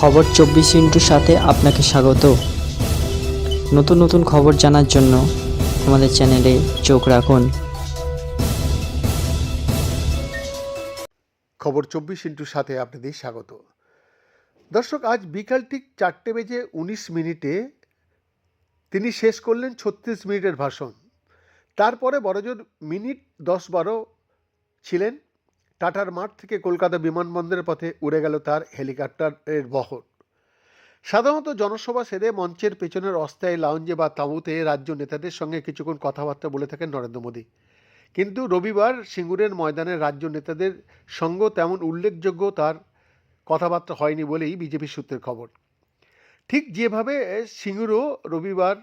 খবর চব্বিশ ইন্টুর সাথে আপনাকে স্বাগত। নতুন নতুন খবর জানার জন্য আমাদের চ্যানেলে চোখ রাখুন। খবর চব্বিশ ইন্টুর সাথে আপনাদের স্বাগত। দর্শক, আজ বিকাল ঠিক চারটে বেজে উনিশ মিনিটে তিনি শেষ করলেন ছত্রিশ মিনিটের ভাষণ। তারপরে বড়জোর মিনিট দশ বারো ছিলেন টাটার মাঠ থেকে কলকাতা বিমানবন্দরের পথে উড়ে গেল তার হেলিকপ্টারের বহর। সাধারণত জনসভা সেরে মঞ্চের পেছনের অস্থায়ী লাউঞ্জে বা তাঁবুতে রাজ্য নেতাদের সঙ্গে কিছুক্ষণ কথাবার্তা বলে থাকেন নরেন্দ্র মোদী। কিন্তু রবিবার সিঙ্গুরের ময়দানে রাজ্য নেতাদের সঙ্গ তেমন উল্লেখযোগ্য তার কথাবার্তা হয়নি বলেই বিজেপি সূত্রের খবর। ঠিক যেভাবে সিঙ্গুরও রবিবার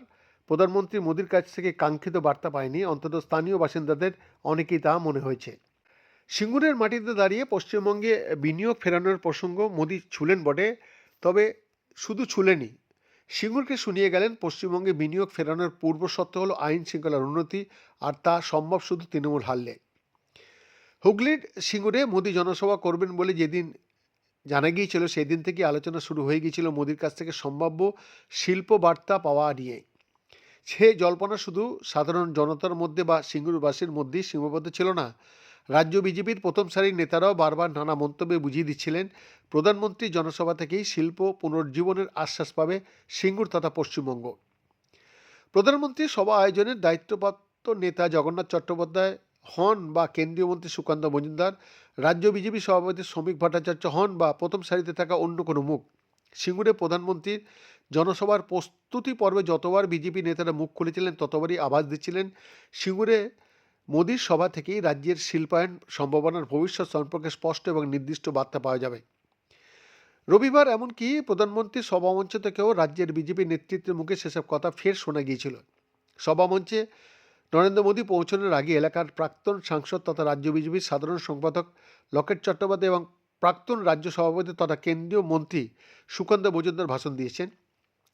প্রধানমন্ত্রী মোদীর কাছ থেকে কাঙ্ক্ষিত বার্তা পায়নি, অন্তত স্থানীয় বাসিন্দাদের অনেকেই তা মনে হয়েছে। সিঙ্গুরের মাটিতে দাঁড়িয়ে পশ্চিমবঙ্গে বিনিয়োগ ফেরানোর প্রসঙ্গ মোদী ছুলেন বটে, তবে শুধু ছুলেনি সিঙ্গুরকে শুনিয়ে গেলেন, পশ্চিমবঙ্গে বিনিয়োগ ফেরানোর পূর্ব শর্ত হল আইন শৃঙ্খলার উন্নতি, আর তা সম্ভব শুধু তৃণমূল হারলে। হুগলির সিঙ্গুরে মোদী জনসভা করবেন বলে যেদিন জানা গিয়েছিল সেই দিন থেকে আলোচনা শুরু হয়ে গিয়েছিল মোদির কাছ থেকে সম্ভাব্য শিল্প বার্তা পাওয়া নিয়ে। সে জল্পনা শুধু সাধারণ জনতার মধ্যে বা সিঙ্গুরবাসীর মধ্যেই সীমাবদ্ধ ছিল না রাজ্য বিজেপির প্রথম সারির নেতারাও বারবার নানা মন্তব্যে বুঝিয়ে দিচ্ছিলেন, প্রধানমন্ত্রী জনসভা থেকেই শিল্প পুনর্জীবনের আশ্বাস পাবে সিঙ্গুর তথা পশ্চিমবঙ্গ। প্রধানমন্ত্রী সভা আয়োজনের দায়িত্বপ্রাপ্ত নেতা জগন্নাথ চট্টোপাধ্যায় হন বা কেন্দ্রীয় মন্ত্রী সুকান্ত মজুমদার, রাজ্য বিজেপি সভাপতি শ্রমিক ভট্টাচার্য হন বা প্রথম সারিতে থাকা অন্য কোনো মুখ। সিঙ্গুরে প্রধানমন্ত্রীর জনসভার প্রস্তুতি পর্বে যতবার বিজেপি নেতারা মুখ খুলেছিলেন, ততবারই আভাস দিচ্ছিলেন। সিঙ্গুরে মোদীর সভা থেকেই রাজ্যের শিল্পায়ন সম্ভাবনার ভবিষ্যৎ সম্পর্কে স্পষ্ট এবং নির্দিষ্ট বার্তা পাওয়া যাবে। রবিবার এমনকি প্রধানমন্ত্রীর সভামঞ্চ থেকেও রাজ্যের বিজেপি নেতৃত্বের মুখে সেসব কথা ফের শোনা গিয়েছিল। সভামঞ্চে নরেন্দ্র মোদী পৌঁছানোর আগে এলাকার প্রাক্তন সাংসদ তথা রাজ্য বিজেপির সাধারণ সম্পাদক লকেট চট্টোপাধ্যায় এবং প্রাক্তন রাজ্য সভাপতি তথা কেন্দ্রীয় মন্ত্রী সুকান্ত মজুমদার ভাষণ দিয়েছেন।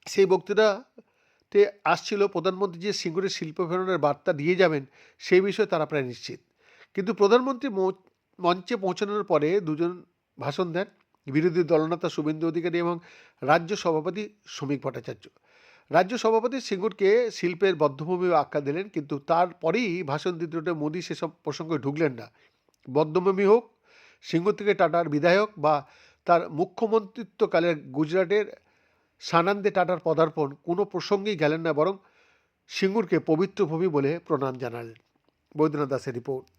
সেই বক্তৃতাতে আসছিল প্রধানমন্ত্রী যে সিঙ্গুরে শিল্প ফেরনের বার্তা দিয়ে যাবেন সেই বিষয়ে তারা প্রায় নিশ্চিত। কিন্তু প্রধানমন্ত্রী মঞ্চে পৌঁছানোর পরে দুজন ভাষণ দেন, বিরোধী দলনেতা শুভেন্দু অধিকারী এবং রাজ্য সভাপতি শ্রমিক ভট্টাচার্য। রাজ্য সভাপতি সিঙ্গুরকে শিল্পের বদ্ধভূমি আখ্যা দিলেন, কিন্তু তারপরেই ভাষণ দিতে দিতে মোদী সেসব প্রসঙ্গে ঢুকলেন না। বদ্ধভূমি হোক, সিঙ্গুর থেকে টাটার বিধায়ক বা তার মুখ্যমন্ত্রিত্বকালের গুজরাটের সানান্দে টাটার পদার্পণ কোনো প্রসঙ্গেই গেলেন না, বরং সিঙ্গুরকে পবিত্র ভূমি বলে প্রণাম জানালেন। বৈদ্যনাথ দাসের রিপোর্ট।